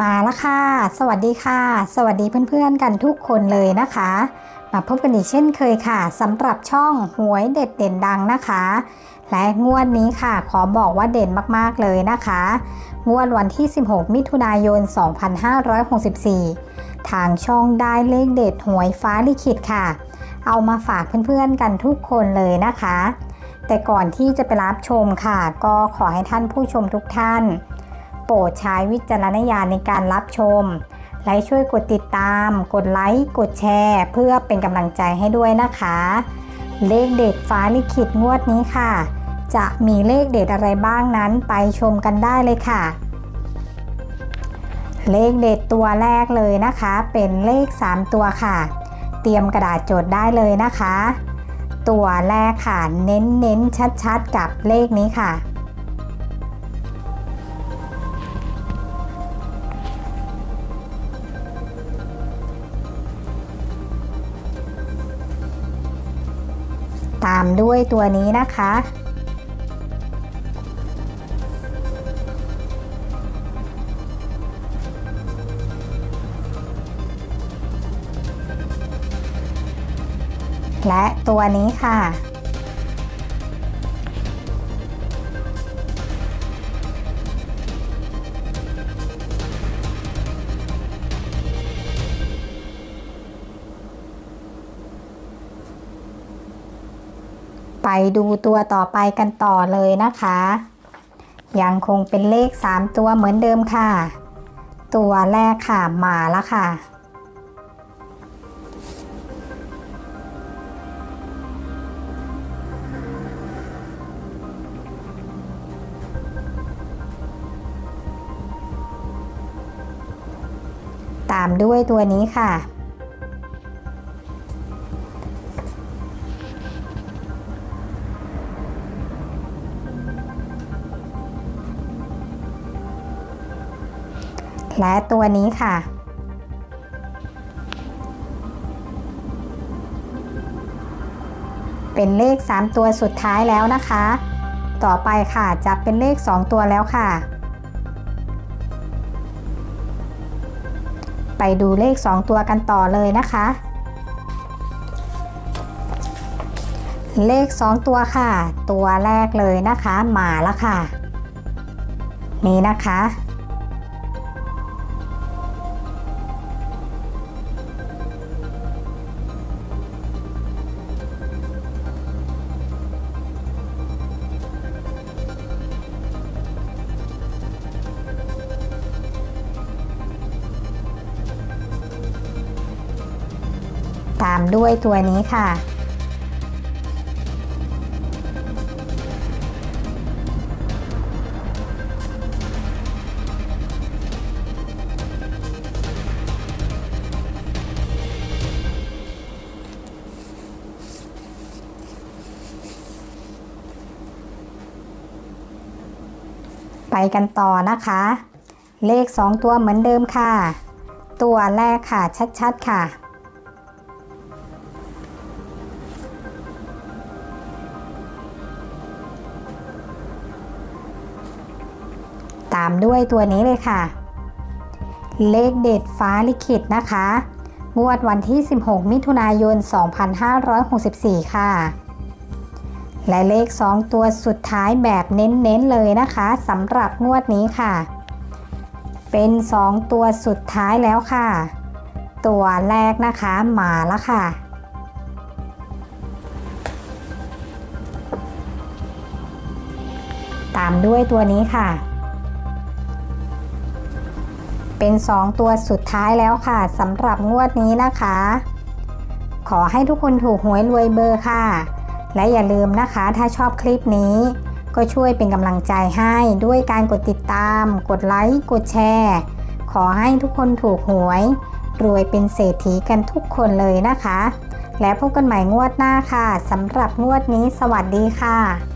มาแล้วค่ะ สวัสดีค่ะ สวัสดีเพื่อนๆกันทุกคนเลยนะคะ มาพบกันอีกเช่นเคยค่ะสำหรับช่องหวยเด็ดเด่นดังนะคะ และงวดนี้ค่ะขอบอกว่าเด่นมากๆเลยนะคะ งวดวันที่ 16 มิถุนายน 2564 ทางช่องได้เลขเด็ดหวยฟ้าลิขิตค่ะ เอามาฝากเพื่อนๆกันทุกคนเลยนะคะ แต่ก่อนที่จะไปรับชมค่ะ ก็ขอให้ท่านผู้ชมทุกท่าน โปรดใช้วิจารณญาณในการรับชม และช่วยกดติดตาม กดไลค์ กดแชร์ เพื่อเป็นกำลังใจให้ด้วยนะคะ เลขเด็ดฟ้าลิขิตงวดนี้ค่ะ จะมีเลขเด็ดอะไรบ้างนั้นไปชมกันได้เลยค่ะ เลขเด็ดตัวแรกเลยนะคะ เป็นเลข 3 ตัวค่ะ เตรียมกระดาษจดได้เลยนะคะ ตัวแรกค่ะ เน้นเน้นๆชัดๆ กับเลขนี้ค่ะ ตามด้วยตัวนี้นะคะ และตัวนี้ค่ะ ดูตัวต่อไปกันต่อเลยนะคะ ยังคงเป็นเลข 3 ตัวเหมือนเดิมค่ะ ตัวแรกค่ะมาแล้วค่ะ ตามด้วยตัวนี้ค่ะ และตัวนี้ค่ะ เป็นเลข 3 ตัวสุดท้ายแล้วนะคะ ต่อไปค่ะจะเป็นเลข 2 ตัวแล้วค่ะ ไปดูเลข 2 ตัวกันต่อเลยนะคะ เลข 2 ตัวค่ะ ตัวแรกเลยนะคะ หมาล้วค่ะ นี่นะคะ ตามด้วยตัวนี้ค่ะ ไปกันต่อนะคะ เลข 2 ตัวเหมือนเดิมค่ะ ตัวแรกค่ะชัดๆค่ะ ตามด้วยตัวนี้เลยค่ะ เลขเด็ดฟ้าลิขิตนะคะ งวดวันที่ 16 มิถุนายน 2564 ค่ะ และเลข 2 ตัวสุดท้ายแบบเน้นๆเลยนะคะสำหรับงวดนี้ค่ะ เป็น 2 ตัวสุดท้ายแล้วค่ะ ตัวแรกนะคะมาแล้วค่ะตามด้วยตัวนี้ค่ะ เป็น 2 ตัวสุดท้ายแล้วค่ะสำหรับงวดนี้นะคะ ขอให้ทุกคนถูกหวยรวยเบอร์ค่ะ และอย่าลืมนะคะถ้าชอบคลิปนี้ ก็ช่วยเป็นกำลังใจให้ด้วยการกดติดตาม กดไลค์ กดแชร์ ขอให้ทุกคนถูกหวย รวยเป็นเศรษฐีกันทุกคนเลยนะคะ และพบกันใหม่งวดหน้าค่ะสำหรับงวดนี้สวัสดีค่ะ